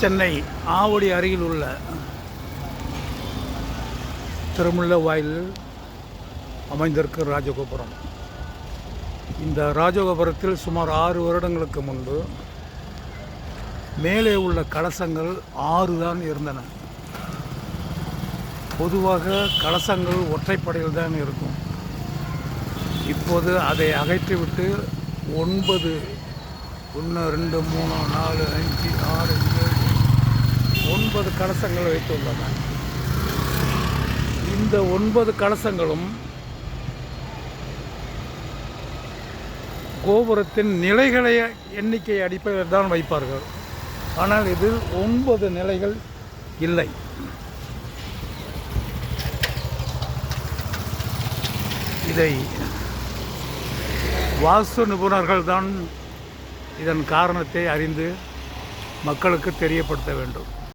சென்னை ஆவடி அருகில் உள்ள திருமுல்ல வாயிலில் அமைந்திருக்கும் ராஜகோபுரம். இந்த ராஜகோபுரத்தில் சுமார் ஆறு வருடங்களுக்கு முன்பு மேலே உள்ள கலசங்கள் ஆறு தான் இருந்தன. பொதுவாக கலசங்கள் ஒற்றைப்படையில் தான் இருக்கும். இப்போது அதை அகற்றிவிட்டு ஒன்பது ஒன்று ரெண்டு மூணு நாலு அஞ்சு ஆறு ஒன்பது கலசங்கள் வைத்துள்ளன இந்த ஒன்பது கலசங்களும் கோபுரத்தின் நிலைகளை எண்ணிக்கை அடிப்படையில் தான் வைப்பார்கள். ஆனால் இதில் ஒன்பது நிலைகள் இல்லை. இதை வாஸ்து நிபுணர்கள் தான் இதன் காரணத்தை அறிந்து மக்களுக்கு தெரியப்படுத்த வேண்டும்.